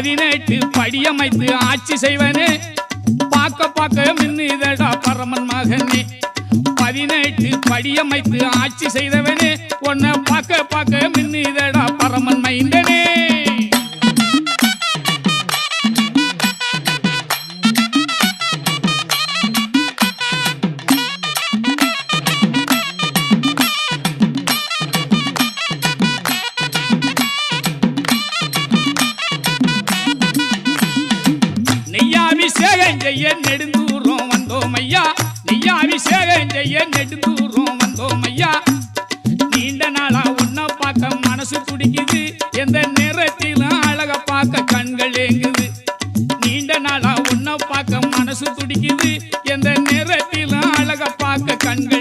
பதினெட்டு படியமைத்து ஆட்சி செய்வனே. பார்க்க பார்க்க மின்னுதடா பரமன் மகனே. பதினெட்டு படியமைத்து ஆட்சி செய்தவனே. உன்னை பார்க்க பார்க்க மின்னுதடா பரமன் மைந்தே. அபிஷேகம் செய்ய நெடுந்தூரம் வந்தோம் ஐயா நீயா அபிஷேகம் செய்ய நெடுந்தூரம் வந்தோம் ஐயா நீண்ட நாளா உன்ன பார்க்க மனசு துடிக்குது. எந்த நேரத்திலும் அழக பார்க்க கண்கள் ஏங்குது. நீண்ட நாளா உன்ன பார்க்க மனசு துடிக்குது. எந்த நேரத்திலும் அழக பார்க்க கண்கள்